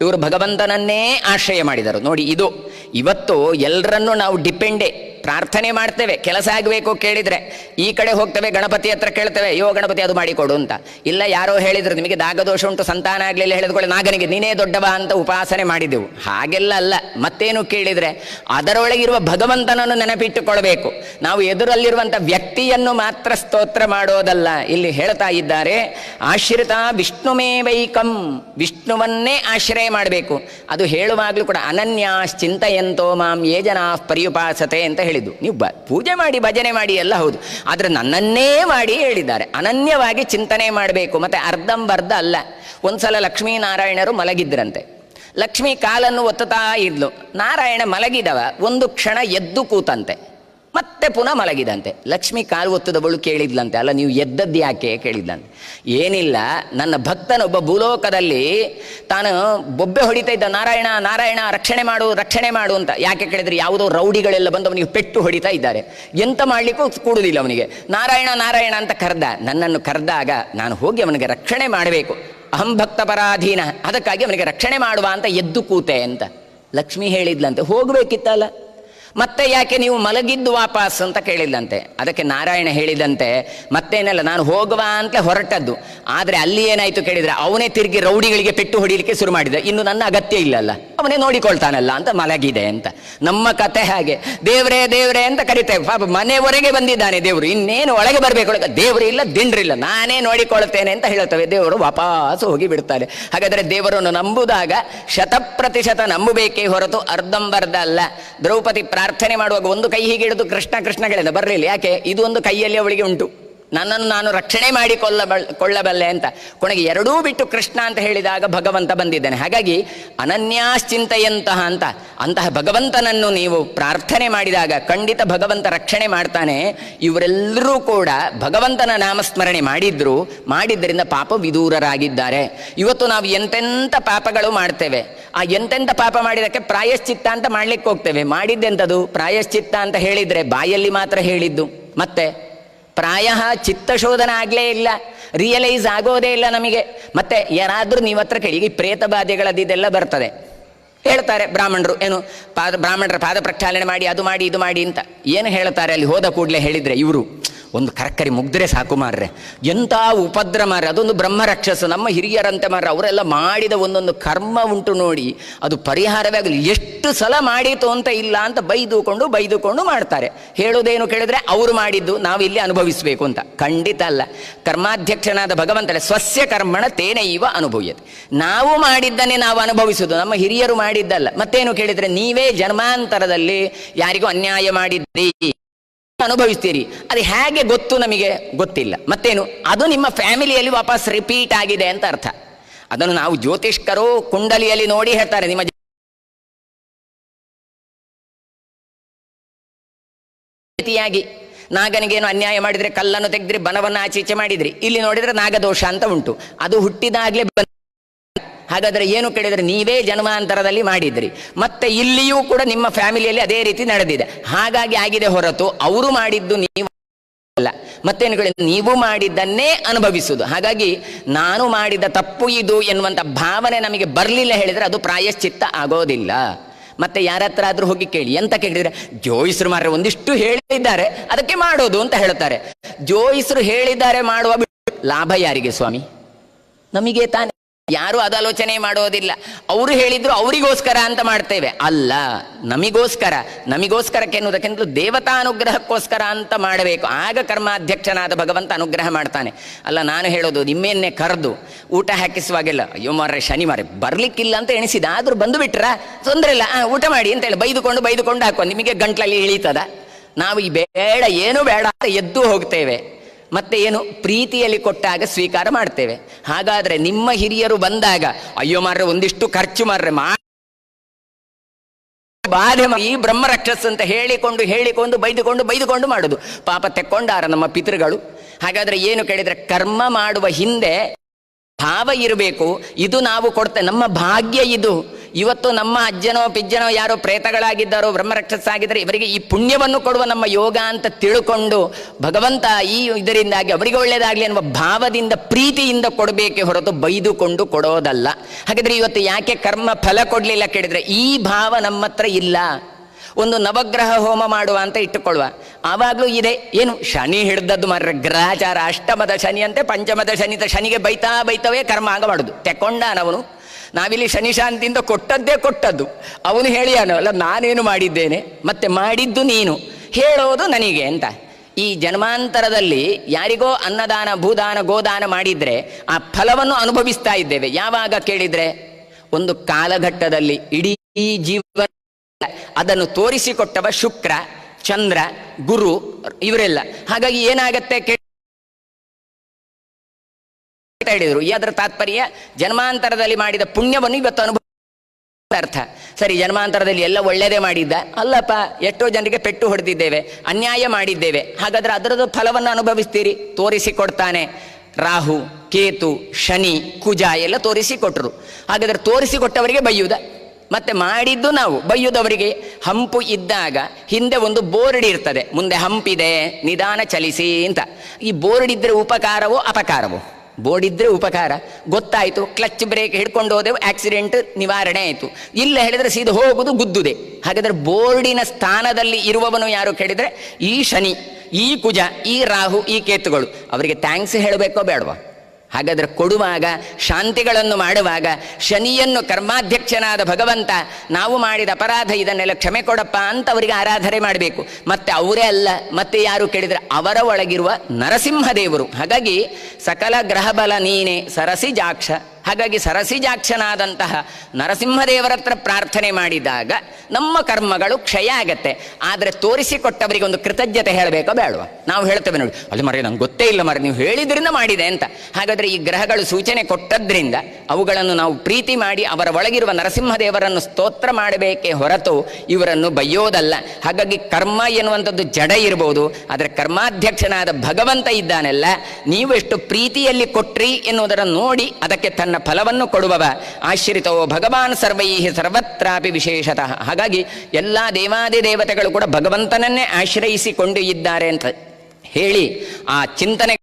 ಇವರು ಭಗವಂತನನ್ನೇ ಆಶ್ರಯ ಮಾಡಿದರು. ನೋಡಿ ಇದು ಇವತ್ತು ಎಲ್ಲರನ್ನೂ ನಾವು ಡಿಪೆಂಡೇ ಪ್ರಾರ್ಥನೆ ಮಾಡ್ತೇವೆ, ಕೆಲಸ ಆಗಬೇಕು ಕೇಳಿದರೆ. ಈ ಕಡೆ ಹೋಗ್ತೇವೆ, ಗಣಪತಿ ಹತ್ರ ಕೇಳ್ತೇವೆ ಯೋ ಗಣಪತಿ ಅದು ಮಾಡಿಕೊಡು ಅಂತ. ಇಲ್ಲ ಯಾರೋ ಹೇಳಿದ್ರು, ನಿಮಗೆ ದಾಗದೋಷ ಉಂಟು, ಸಂತಾನ ಆಗಲಿಲ್ಲ ಹೇಳಿದ್ಕೊಳ್ಳಿ ನಾಗನಿಗೆ ನೀನೇ ದೊಡ್ಡವ ಅಂತ ಉಪಾಸನೆ ಮಾಡಿದೆವು. ಹಾಗೆಲ್ಲ ಅಲ್ಲ, ಮತ್ತೇನು ಕೇಳಿದರೆ, ಅದರೊಳಗಿರುವ ಭಗವಂತನನ್ನು ನೆನಪಿಟ್ಟುಕೊಳ್ಬೇಕು. ನಾವು ಎದುರಲ್ಲಿರುವಂಥ ವ್ಯಕ್ತಿಯನ್ನು ಮಾತ್ರ ಸ್ತೋತ್ರ ಮಾಡೋದಲ್ಲ. ಇಲ್ಲಿ ಹೇಳ್ತಾ ಇದ್ದಾರೆ, ಆಶ್ರಿತ ವಿಷ್ಣುಮೇವೈಕಂ, ವಿಷ್ಣುವನ್ನೇ ಆಶ್ರಯ ಮಾಡಬೇಕು. ಅದು ಹೇಳುವಾಗಲೂ ಕೂಡ ಅನನ್ಯಾಶ್ಚಿಂತೆಯಂತೋ ಮಾಂ ಯೇ ಜನಾ ಪರ್ಯುಪಾಸತೆ ಅಂತ ಹೇಳಿದ್ದು. ನೀವು ಬ, ಪೂಜೆ ಮಾಡಿ, ಭಜನೆ ಮಾಡಿ ಎಲ್ಲ ಹೌದು. ಆದರೆ ನನ್ನನ್ನೇ ಮಾಡಿ ಹೇಳಿದ್ದಾರೆ. ಅನನ್ಯವಾಗಿ ಚಿಂತನೆ ಮಾಡಬೇಕು. ಮತ್ತೆ ಅರ್ಧಂಬರ್ಧ ಅಲ್ಲ. ಒಂದ್ಸಲ ಲಕ್ಷ್ಮೀನಾರಾಯಣರು ಮಲಗಿದ್ರಂತೆ. ಲಕ್ಷ್ಮಿ ಕಾಲನ್ನು ಒತ್ತುತ್ತಾ ಇದ್ಲು. ನಾರಾಯಣ ಮಲಗಿದವ. ಒಂದು ಕ್ಷಣ ಎದ್ದು ಕೂತಂತೆ. ಮತ್ತೆ ಪುನಃ ಮಲಗಿದಂತೆ. ಲಕ್ಷ್ಮಿ ಕಾಲು ಒತ್ತದವಳು ಕೇಳಿದ್ಲಂತೆ. ಅಲ್ಲ, ನೀವು ಎದ್ದದ್ದು ಯಾಕೆ ಕೇಳಿದ್ಲಂತೆ. ಏನಿಲ್ಲ, ನನ್ನ ಭಕ್ತನೊಬ್ಬ ಭೂಲೋಕದಲ್ಲಿ ತಾನು ಬೊಬ್ಬೆ ಹೊಡಿತಾ ಇದ್ದ, ನಾರಾಯಣ ನಾರಾಯಣ, ರಕ್ಷಣೆ ಮಾಡು ರಕ್ಷಣೆ ಮಾಡು ಅಂತ. ಯಾಕೆ ಕೇಳಿದ್ರೆ? ಯಾವುದೋ ರೌಡಿಗಳೆಲ್ಲ ಬಂದು ಅವನಿಗೆ ಪೆಟ್ಟು ಹೊಡಿತಾ ಇದ್ದಾರೆ. ಎಂತ ಮಾಡಲಿಕ್ಕೂ ಕೂಡುದಿಲ್ಲ ಅವನಿಗೆ. ನಾರಾಯಣ ನಾರಾಯಣ ಅಂತ ಕರೆದ. ನನ್ನನ್ನು ಕರೆದಾಗ ನಾನು ಹೋಗಿ ಅವನಿಗೆ ರಕ್ಷಣೆ ಮಾಡಬೇಕು. ಅಹಂ ಭಕ್ತ ಪರಾಧೀನ. ಅದಕ್ಕಾಗಿ ಅವನಿಗೆ ರಕ್ಷಣೆ ಮಾಡುವ ಅಂತ ಎದ್ದು ಕೂತೆ ಅಂತ. ಲಕ್ಷ್ಮಿ ಹೇಳಿದ್ಲಂತೆ. ಹೋಗ್ಬೇಕಿತ್ತಲ್ಲ? ಮತ್ತೆ ಯಾಕೆ ನೀವು ಮಲಗಿದ್ದು ವಾಪಸ್ ಅಂತ ಕೇಳಿದ್ದಂತೆ ಅದಕ್ಕೆ ನಾರಾಯಣ ಹೇಳಿದಂತೆ, ಮತ್ತೇನಲ್ಲ, ನಾನು ಹೋಗುವ ಅಂತ ಹೊರಟದ್ದು. ಆದರೆ ಅಲ್ಲಿ ಏನಾಯ್ತು ಕೇಳಿದ್ರೆ, ಅವನೇ ತಿರುಗಿ ರೌಡಿಗಳಿಗೆ ಪೆಟ್ಟು ಹೊಡಿಲಿಕ್ಕೆ ಶುರು ಮಾಡಿದ. ಇನ್ನು ನನ್ನ ಅಗತ್ಯ ಇಲ್ಲಲ್ಲ. ಅವನೇ ನೋಡಿಕೊಳ್ತಾನಲ್ಲ ಅಂತ ಮಲಗಿದೆ ಅಂತ. ನಮ್ಮ ಕತೆ ಹಾಗೆ. ದೇವರೇ ದೇವರೇ ಅಂತ ಕರಿತೇವೆ ಪಾಪ ಮನೆವರೆಗೆ ಬಂದಿದ್ದಾನೆ ದೇವರು. ಇನ್ನೇನು ಒಳಗೆ ಬರಬೇಕು ದೇವರು ಇಲ್ಲ, ದಿಂಡ್ರಿಲ್ಲ. ನಾನೇ ನೋಡಿಕೊಳ್ತೇನೆ ಅಂತ ಹೇಳ್ತೇವೆ. ದೇವರು ವಾಪಸ್ ಹೋಗಿ ಬಿಡ್ತಾರೆ. ಹಾಗಾದ್ರೆ ದೇವರನ್ನು ನಂಬುದಾಗ ಶತಪ್ರತಿಶತ ನಂಬಬೇಕೇ ಹೊರತು ಅರ್ಧಂಬರ್ಧ ಅಲ್ಲ. ದ್ರೌಪದಿ ಪ್ರಾರ್ಥನೆ ಮಾಡುವಾಗ ಒಂದು ಕೈ ಹೀಗೆ ಹಿಡಿದು ಕೃಷ್ಣ ಕೃಷ್ಣ ಹೇಳಿದ, ಬರಲಿಲ್ಲ. ಯಾಕೆ? ಇದು ಒಂದು ಕೈಯಲ್ಲಿ ಅವಳಿಗೆ ಉಂಟು. ನನ್ನನ್ನು ನಾನು ರಕ್ಷಣೆ ಮಾಡಿಕೊಳ್ಳಬಲ್, ಕೊಳ್ಳಬಲ್ಲೆ ಅಂತ. ಕೊನೆಗೆ ಎರಡೂ ಬಿಟ್ಟು ಕೃಷ್ಣ ಅಂತ ಹೇಳಿದಾಗ ಭಗವಂತ ಬಂದಿದ್ದಾನೆ. ಹಾಗಾಗಿ ಅನನ್ಯಾಶ್ಚಿಂತೆಯಂತಹ ಅಂತ. ಅಂತಹ ಭಗವಂತನನ್ನು ನೀವು ಪ್ರಾರ್ಥನೆ ಮಾಡಿದಾಗ ಖಂಡಿತ ಭಗವಂತ ರಕ್ಷಣೆ ಮಾಡ್ತಾನೆ. ಇವರೆಲ್ಲರೂ ಕೂಡ ಭಗವಂತನ ನಾಮಸ್ಮರಣೆ ಮಾಡಿದ್ರು. ಮಾಡಿದ್ದರಿಂದ ಪಾಪ ವಿದೂರರಾಗಿದ್ದಾರೆ. ಇವತ್ತು ನಾವು ಎಂತೆಂಥ ಪಾಪಗಳು ಮಾಡ್ತೇವೆ. ಆ ಎಂತೆಂಥ ಪಾಪ ಮಾಡಿದಕ್ಕೆ ಪ್ರಾಯಶ್ಚಿತ್ತ ಅಂತ ಮಾಡ್ಲಿಕ್ಕೆ ಹೋಗ್ತೇವೆ. ಮಾಡಿದ್ದೆಂಥದ್ದು ಪ್ರಾಯಶ್ಚಿತ್ತ ಅಂತ ಹೇಳಿದ್ರೆ ಬಾಯಲ್ಲಿ ಮಾತ್ರ ಹೇಳಿದ್ದು. ಮತ್ತೆ? ಪ್ರಾಯ ಚಿತ್ತಶೋಧನ ಆಗಲೇ ಇಲ್ಲ ರಿಯಲೈಸ್ ಆಗೋದೇ ಇಲ್ಲ ನಮಗೆ. ಮತ್ತೆ ಯಾರಾದರೂ ನೀವು ಹತ್ರ ಕೇಳಿ, ಈ ಪ್ರೇತ ಇದೆಲ್ಲ ಬರ್ತದೆ. ಹೇಳ್ತಾರೆ ಬ್ರಾಹ್ಮಣರು, ಏನು, ಪಾದ, ಬ್ರಾಹ್ಮಣರ ಪಾದ ಪ್ರಕ್ಷಾಳನೆ ಮಾಡಿ, ಅದು ಮಾಡಿ, ಇದು ಮಾಡಿ ಅಂತ. ಏನು ಹೇಳ್ತಾರೆ ಅಲ್ಲಿ? ಹೋದ ಕೂಡಲೇ ಹೇಳಿದರೆ ಇವರು. ಒಂದು ಕರಕರಿ ಮುಗ್ದ್ರೆ ಸಾಕು ಮಾರ್ರೆ. ಎಂಥ ಉಪದ್ರ ಮಾರ್ರೆ. ಅದೊಂದು ಬ್ರಹ್ಮ ರಾಕ್ಷಸ ನಮ್ಮ ಹಿರಿಯರಂತೆ ಮಾರ್ರೆ, ಅವರೆಲ್ಲ ಮಾಡಿದ ಒಂದೊಂದು ಕರ್ಮ ಉಂಟು ನೋಡಿ, ಅದು ಪರಿಹಾರವೇ ಆಗಲಿ. ಎಷ್ಟು ಸಲ ಮಾಡಿತು ಅಂತ ಇಲ್ಲ ಅಂತ ಬೈದುಕೊಂಡು ಬೈದುಕೊಂಡು ಮಾಡ್ತಾರೆ. ಹೇಳೋದೇನು ಕೇಳಿದ್ರೆ, ಅವರು ಮಾಡಿದ್ದು, ನಾವು ಇಲ್ಲಿ ಅನುಭವಿಸಬೇಕು ಅಂತ. ಖಂಡಿತ ಅಲ್ಲ. ಕರ್ಮಾಧ್ಯಕ್ಷನಾದ ಭಗವಂತನೇ, ಸ್ವಸ್ಯ ಕರ್ಮಣ ತೇನೈವ ಅನುಭವ್ಯತೆ ನಾವು ಮಾಡಿದ್ದನ್ನೇ ನಾವು ಅನುಭವಿಸುವುದು. ನಮ್ಮ ಹಿರಿಯರು ಮಾಡಿದ್ದಲ್ಲ. ಮತ್ತೇನು ಕೇಳಿದರೆ, ನೀವೇ ಜನ್ಮಾಂತರದಲ್ಲಿ ಯಾರಿಗೂ ಅನ್ಯಾಯ ಮಾಡಿದ್ರಿ ಅನುಭವಿಸ್ತೀರಿ. ಅದು ಹೇಗೆ ಗೊತ್ತು ನಮಗೆ? ಗೊತ್ತಿಲ್ಲ. ಮತ್ತೇನು? ಅದು ನಿಮ್ಮ ಫ್ಯಾಮಿಲಿಯಲ್ಲಿ ವಾಪಸ್ ರಿಪೀಟ್ ಆಗಿದೆ ಅಂತ ಅರ್ಥ. ಅದನ್ನು ನಾವು ಜ್ಯೋತಿಷ್ಕರು ಕುಂಡಲಿಯಲ್ಲಿ ನೋಡಿ ಹೇಳ್ತಾರೆ. ನಿಮ್ಮ ರೀತಿಯಾಗಿ ನಾಗನಿಗೇನು ಅನ್ಯಾಯ ಮಾಡಿದ್ರೆ ಕಲ್ಲನ್ನು ತೆಗೆದ್ರಿ, ಬನವನ್ನು ಆಚೀಚೆ ಮಾಡಿದ್ರಿ. ಇಲ್ಲಿ ನೋಡಿದ್ರೆ ನಾಗದೋಷ ಅಂತ ಉಂಟು. ಅದು ಹುಟ್ಟಿದಾಗಲೇ ಹಾಗಾದ್ರೆ ಏನು ಕೇಳಿದರೆ ನೀವೇ ಜನ್ಮಾಂತರದಲ್ಲಿ ಮಾಡಿದ್ರಿ. ಮತ್ತೆ ಇಲ್ಲಿಯೂ ಕೂಡ ನಿಮ್ಮ ಫ್ಯಾಮಿಲಿಯಲ್ಲಿ ಅದೇ ರೀತಿ ನಡೆದಿದೆ. ಹಾಗಾಗಿ ಆಗಿದೆ ಹೊರತು ಅವರು ಮಾಡಿದ್ದು ನೀವು ಅಲ್ಲ. ಮತ್ತೇನು ಕೇಳಿ ನೀವು ಮಾಡಿದ್ದನ್ನೇ ಅನುಭವಿಸುವುದು. ಹಾಗಾಗಿ ನಾನು ಮಾಡಿದ ತಪ್ಪು ಇದು ಎನ್ನುವಂಥ ಭಾವನೆ ನಮಗೆ ಬರಲಿಲ್ಲ ಹೇಳಿದ್ರೆ ಅದು ಪ್ರಾಯಶ್ಚಿತ್ತ ಆಗೋದಿಲ್ಲ. ಮತ್ತೆ ಯಾರ ಹತ್ರ ಆದ್ರೂ ಹೋಗಿ ಕೇಳಿ. ಎಂತ ಕೇಳಿದ್ರೆ, ಜೋಯಿಸರು ಮಾರ್ರೆ ಒಂದಿಷ್ಟು ಹೇಳಿದ್ದಾರೆ, ಅದಕ್ಕೆ ಮಾಡೋದು ಅಂತ ಹೇಳ್ತಾರೆ ಜೋಯಿಸರು ಹೇಳಿದ್ದಾರೆ, ಮಾಡುವ ಲಾಭ ಯಾರಿಗೆ ಸ್ವಾಮಿ? ನಮಗೆ ತಾನೇ. ಯಾರು ಅದಾಲೋಚನೆ ಮಾಡೋದಿಲ್ಲ. ಅವರು ಹೇಳಿದ್ರು ಅವರಿಗೋಸ್ಕರ ಅಂತ ಮಾಡ್ತೇವೆ. ಅಲ್ಲ, ನಮಿಗೋಸ್ಕರ, ನಮಿಗೋಸ್ಕರಕ್ಕೆ ಎನ್ನುವುದಕ್ಕಿಂತಲೂ ದೇವತಾ ಅನುಗ್ರಹಕ್ಕೋಸ್ಕರ ಅಂತ ಮಾಡಬೇಕು. ಆಗ ಕರ್ಮಾಧ್ಯಕ್ಷನಾದ ಭಗವಂತ ಅನುಗ್ರಹ ಮಾಡ್ತಾನೆ. ಅಲ್ಲ, ನಾನು ಹೇಳೋದು ನಿಮ್ಮೆನ್ನೇ ಕರೆದು ಊಟ ಹಾಕಿಸುವಾಗೆಲ್ಲ, ಅಯ್ಯೋ ಮಾರ್ರೆ ಶನಿ ಮಾರೆ ಬರ್ಲಿಕ್ಕಿಲ್ಲ ಅಂತ ಎಣಿಸಿದ. ಆದ್ರೂ ಬಂದು ಬಿಟ್ರ? ತೊಂದರೆ ಇಲ್ಲ. ಊಟ ಮಾಡಿ ಅಂತ ಹೇಳಿ, ಬೈದುಕೊಂಡು ಬೈದುಕೊಂಡು ಹಾಕೋ ನಿಮಗೆ ಗಂಟ್ಲಲ್ಲಿ ಇಳೀತದ? ನಾವು ಈ ಬೇಡ, ಏನು ಬೇಡ ಎದ್ದು ಹೋಗ್ತೇವೆ. ಮತ್ತೆ ಏನು ಪ್ರೀತಿಯಲ್ಲಿ ಕೊಟ್ಟಾಗ ಸ್ವೀಕಾರ ಮಾಡ್ತೇವೆ. ಹಾಗಾದ್ರೆ ನಿಮ್ಮ ಹಿರಿಯರು ಬಂದಾಗ, ಅಯ್ಯೋ ಮಾರ್ರೆ, ಒಂದಿಷ್ಟು ಖರ್ಚು ಮಾರ್ರೆ, ಮಾ ಬಾಧೆ ಈ ಬ್ರಹ್ಮ ರಕ್ಷಸ್ ಅಂತ ಹೇಳಿಕೊಂಡು ಹೇಳಿಕೊಂಡು, ಬೈದುಕೊಂಡು ಬೈದುಕೊಂಡು ಮಾಡುದು. ಪಾಪ ತೆಕ್ಕೊಂಡಾರ ನಮ್ಮ ಪಿತೃಗಳು. ಹಾಗಾದ್ರೆ ಏನು ಕೇಳಿದ್ರೆ, ಕರ್ಮ ಮಾಡುವ ಹಿಂದೆ ಭಾವ ಇರಬೇಕು. ಇದು ನಾವು ಕೊಡ್ತೇವೆ ನಮ್ಮ ಭಾಗ್ಯ ಇದು. ಇವತ್ತು ನಮ್ಮ ಅಜ್ಜನೋ ಪಿಜ್ಜನೋ ಯಾರೋ ಪ್ರೇತಗಳಾಗಿದ್ದಾರೋ ಬ್ರಹ್ಮರಕ್ಷಸಾಗಿದ್ದರೆ ಇವರಿಗೆ ಈ ಪುಣ್ಯವನ್ನು ಕೊಡುವ ನಮ್ಮ ಯೋಗ ಅಂತ ತಿಳ್ಕೊಂಡು ಭಗವಂತ ಈ ಇದರಿಂದಾಗಿ ಅವರಿಗೆ ಒಳ್ಳೆಯದಾಗಲಿ ಅನ್ನುವ ಭಾವದಿಂದ, ಪ್ರೀತಿಯಿಂದ ಕೊಡಬೇಕೆ ಹೊರತು ಬೈದುಕೊಂಡು ಕೊಡೋದಲ್ಲ. ಹಾಗಾದ್ರೆ ಇವತ್ತು ಯಾಕೆ ಕರ್ಮ ಫಲ ಕೊಡಲಿಲ್ಲ ಕೇಳಿದರೆ ಈ ಭಾವ ನಮ್ಮ ಹತ್ರ ಇಲ್ಲ. ಒಂದು ನವಗ್ರಹ ಹೋಮ ಮಾಡುವ ಅಂತ ಇಟ್ಟುಕೊಳ್ಳುವ. ಆವಾಗಲೂ ಇದೆ, ಏನು ಶನಿ ಹಿಡ್ದದ್ದು ಮಾರ್ರೆ ಗ್ರಹಚಾರ, ಅಷ್ಟಮದ ಶನಿ ಅಂತೆ ಪಂಚಮದ ಶನಿ, ಶನಿಗೆ ಬೈತಾ ಬೈತವೇ ಕರ್ಮ ಆಗ ಮಾಡುದು. ತೆಕೊಂಡಾನವನು ನಾವಿಲ್ಲಿ ಶನಿಶಾಂತಿಯಿಂದ ಕೊಟ್ಟದ್ದೇ ಕೊಟ್ಟದ್ದು. ಅವನು ಹೇಳಿಯಾನು, ಅಲ್ಲ, ನಾನೇನು ಮಾಡಿದ್ದೇನೆ? ಮತ್ತೆ ಮಾಡಿದ್ದು ನೀನು. ಹೇಳೋದು ನನಗೆ ಅಂತ. ಈ ಜನ್ಮಾಂತರದಲ್ಲಿ ಯಾರಿಗೋ ಅನ್ನದಾನ, ಭೂದಾನ, ಗೋದಾನ ಮಾಡಿದ್ರೆ ಆ ಫಲವನ್ನು ಅನುಭವಿಸ್ತಾ ಇದ್ದೇವೆ. ಯಾವಾಗ ಕೇಳಿದ್ರೆ? ಒಂದು ಕಾಲಘಟ್ಟದಲ್ಲಿ ಇಡೀ ಜೀವನ ಅದನ್ನು ತೋರಿಸಿಕೊಟ್ಟವ ಶುಕ್ರ, ಚಂದ್ರ, ಗುರು, ಇವರೆಲ್ಲ. ಹಾಗಾಗಿ ಏನಾಗತ್ತೆ ಅಂತ ಹೇಳಿದ್ರು. ಈ ಅದರ ತಾತ್ಪರ್ಯ ಜನ್ಮಾಂತರದಲ್ಲಿ ಮಾಡಿದ ಪುಣ್ಯವನ್ನು ಇವತ್ತು ಅನುಭವ ಅರ್ಥ. ಸರಿ, ಜನ್ಮಾಂತರದಲ್ಲಿ ಎಲ್ಲ ಒಳ್ಳೆಯದೇ ಮಾಡಿದ್ದ? ಅಲ್ಲಪ್ಪ, ಎಷ್ಟೋ ಜನರಿಗೆ ಪೆಟ್ಟು ಹೊಡೆದಿದ್ದೇವೆ, ಅನ್ಯಾಯ ಮಾಡಿದ್ದೇವೆ. ಹಾಗಾದ್ರೆ ಅದರದ್ದು ಫಲವನ್ನು ಅನುಭವಿಸ್ತೀರಿ? ತೋರಿಸಿಕೊಡ್ತಾನೆ. ರಾಹು, ಕೇತು, ಶನಿ, ಕುಜ ಎಲ್ಲ ತೋರಿಸಿಕೊಟ್ರು. ಹಾಗಾದ್ರೆ ತೋರಿಸಿಕೊಟ್ಟವರಿಗೆ ಬೈಯುವುದ ಮತ್ತೆ ಮಾಡಿದ್ದು ನಾವು ಬೈಯುವುದವರಿಗೆ ಹಂಪು ಇದ್ದಾಗ ಹಿಂದೆ ಒಂದು ಬೋರ್ಡ್ ಇರ್ತದೆ. ಮುಂದೆ ಹಂಪಿದೆ, ನಿಧಾನ ಚಲಿಸಿ ಅಂತ. ಈ ಬೋರ್ಡ್ ಇದ್ರೆ ಉಪಕಾರವೋ ಅಪಕಾರವೋ? ಬೋರ್ಡ್ ಇದ್ರೆ ಉಪಕಾರ. ಗೊತ್ತಾಯಿತು, ಕ್ಲಚ್ ಬ್ರೇಕ್ ಹಿಡ್ಕೊಂಡು ಹೋದೆವು, ಆಕ್ಸಿಡೆಂಟ್ ನಿವಾರಣೆ ಆಯಿತು. ಇಲ್ಲ ಹೇಳಿದ್ರೆ ಸೀದಾ ಹೋಗುದು ಗುದ್ದುದೆ. ಹಾಗಾದ್ರೆ ಬೋರ್ಡಿನ ಸ್ಥಾನದಲ್ಲಿ ಇರುವವನು ಯಾರು ಕೇಳಿದರೆ, ಈ ಶನಿ, ಈ ಕುಜ, ಈ ರಾಹು, ಈ ಕೇತುಗಳು. ಅವರಿಗೆ ಥ್ಯಾಂಕ್ಸ್ ಹೇಳಬೇಕೋ ಬೇಡವಾ? ಹಾಗಾದ್ರೆ ಕೊಡುವಾಗ, ಶಾಂತಿಗಳನ್ನು ಮಾಡುವಾಗ, ಶನಿಯನ್ನು ಕರ್ಮಾಧ್ಯಕ್ಷನಾದ ಭಗವಂತ, ನಾವು ಮಾಡಿದ ಅಪರಾಧ, ಇದನ್ನೆಲ್ಲ ಕ್ಷಮೆ ಕೊಡಪ್ಪ ಅಂತ ಅವರಿಗೆ ಆರಾಧನೆ ಮಾಡಬೇಕು. ಮತ್ತೆ ಅವರೇ ಅಲ್ಲ, ಮತ್ತೆ ಯಾರು ಕೇಳಿದರೆ ಅವರ ಒಳಗಿರುವ ನರಸಿಂಹದೇವರು. ಹಾಗಾಗಿ ಸಕಲ ಗ್ರಹಬಲ ನೀನೆ, ಸರಸಿ ಜಾಕ್ಷ. ಹಾಗಾಗಿ ಸರಸಿಜಾಕ್ಷನಾದಂತಹ ನರಸಿಂಹದೇವರತ್ರ ಪ್ರಾರ್ಥನೆ ಮಾಡಿದಾಗ ನಮ್ಮ ಕರ್ಮಗಳು ಕ್ಷಯ ಆಗತ್ತೆ. ಆದರೆ ತೋರಿಸಿಕೊಟ್ಟವರಿಗೆ ಒಂದು ಕೃತಜ್ಞತೆ ಹೇಳಬೇಕೋ ಬೇಡವಾ? ನಾವು ಹೇಳ್ತೇವೆ ನೋಡಿ. ಅಲ್ಲಿ ಮರೆ ನಂಗೆ ಗೊತ್ತೇ ಇಲ್ಲ ಮರೆ ನೀವು ಹೇಳಿದ್ರಿಂದ ಮಾಡಿದೆ ಅಂತ. ಹಾಗಾದ್ರೆ ಈ ಗ್ರಹಗಳು ಸೂಚನೆ ಕೊಟ್ಟದ್ರಿಂದ ಅವುಗಳನ್ನು ನಾವು ಪ್ರೀತಿ ಮಾಡಿ ಅವರ ಒಳಗಿರುವ ನರಸಿಂಹದೇವರನ್ನು ಸ್ತೋತ್ರ ಮಾಡಬೇಕೇ ಹೊರತು ಇವರನ್ನು ಬಯ್ಯೋದಲ್ಲ. ಹಾಗಾಗಿ ಕರ್ಮ ಎನ್ನುವಂಥದ್ದು ಜಡ ಇರಬಹುದು ಆದರೆ ಕರ್ಮಾಧ್ಯಕ್ಷನಾದ ಭಗವಂತ ಇದ್ದಾನೆಲ್ಲ, ನೀವು ಎಷ್ಟು ಪ್ರೀತಿಯಲ್ಲಿ ಕೊಟ್ರಿ ಎನ್ನುವುದನ್ನು ನೋಡಿ ಅದಕ್ಕೆ ತನ್ನ ಫಲವನ್ನು ಕೊಡುವವ. ಆಶ್ರಿತವೋ ಭಗವಾನ್ ಸರ್ವೈ ಸರ್ವತ್ರಾಪಿ ವಿಶೇಷತಃ. ಹಾಗಾಗಿ ಎಲ್ಲ ದೇವಾದಿ ದೇವತೆಗಳು ಕೂಡ ಭಗವಂತನನ್ನೇ ಆಶ್ರಯಿಸಿಕೊಂಡು ಇದ್ದಾರೆ ಅಂತ ಹೇಳಿ ಆ ಚಿಂತನೆ